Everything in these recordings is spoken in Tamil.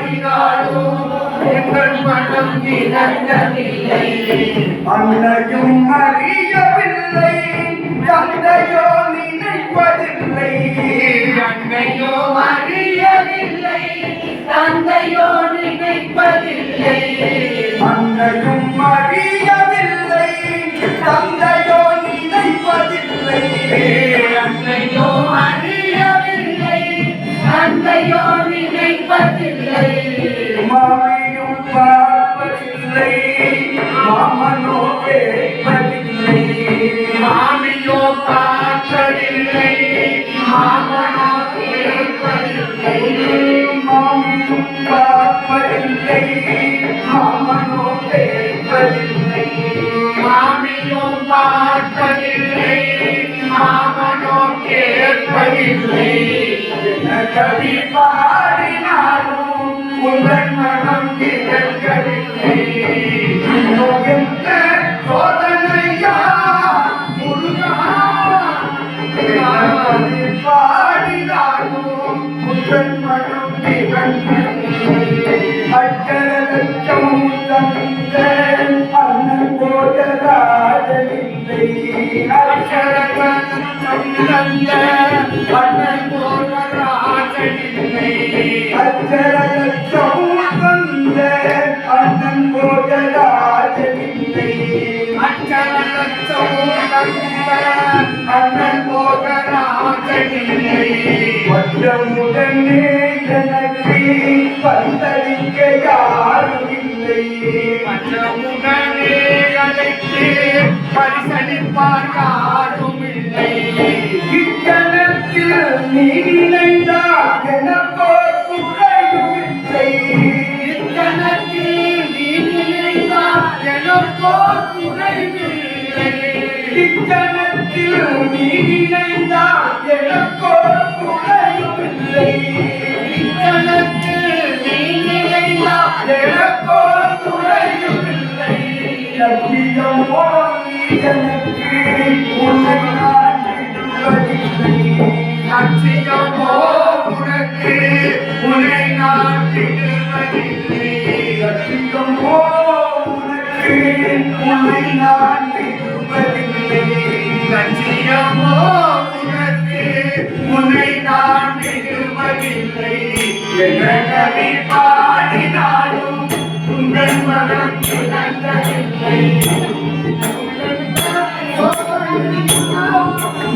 பாடினாலும் எங்கள் மனம் இறங்கவில்லை அன்னையும் அறியவில்லை தந்தையோ நினைப்பதில்லை. அன்னையோ அறியவில்லை தந்தையோ நினைப்பதில்லை. அன்னையும் மாமனோ கேட்பதில்லை மாமியோ பார்த்ததில்லை மாமனோ கேட்பதில்லை மாமியும் பார்ப்பதில்லை மாமனோ மாமியோ மாமனோ கேட்பதில்லை கவி பாடினாலும் உங்கள் மன பாடினாலும் மனம் இறங்கவில்லை அச்சரலட்சம் தந்த அண்ணன் போஜராஜனில்லை அச்சரலட்சம் தந்த அண்ணன் போஜராஜனில்லை அச்சரலட்சம் தந்த அண்ணன் போஜராஜனில்லை அச்சரலட்சம் தந்த அண்ணன் போஜராஜனில்லை வற்றமுடனே எனக்கு பந்தளிக்க யாரும் இல்லை. மற்றமுடனே அழைத்து பரிசளிப்பார் யாரும் இல்லை. இக்கணத்தில் நீ நினைந்தால் எனக்கோ குறையும் இல்லை. இக்கணத்தில் நீ நினைந்தால் எனக்கோ குறையும் இல்லை. இத்தனத்தில் நீ நினைத்தால் எனக்கோ குறையும் உன்னை நான் விடுவதில்லை லட்சியமோ உனக்கு உன்னை நான் விடுவதில்லை. என்ற கவி பாடினாலும் உங்கள் மனம் இழந்ததில்லை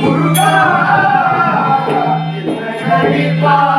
முருகா என்ன கவி பாடினாலும்